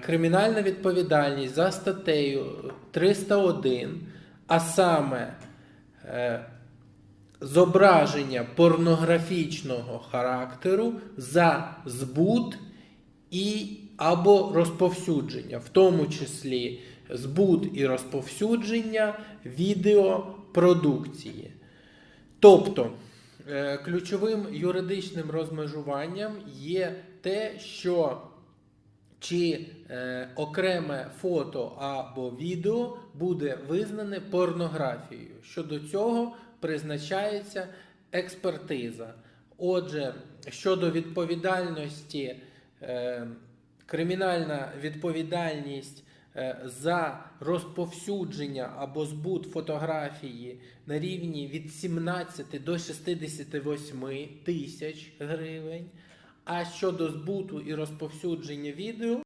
кримінальна відповідальність за статтею 301, а саме е, зображення порнографічного характеру за збут і або розповсюдження, в тому числі збут і розповсюдження відеопродукції. Тобто е, ключовим юридичним розмежуванням є те, що чи е, окреме фото або відео буде визнане порнографією. Щодо цього призначається експертиза. Отже, щодо відповідальності, е, кримінальна відповідальність е, за розповсюдження або збут фотографії на рівні від 17 до 68 тисяч гривень. А щодо збуту і розповсюдження відео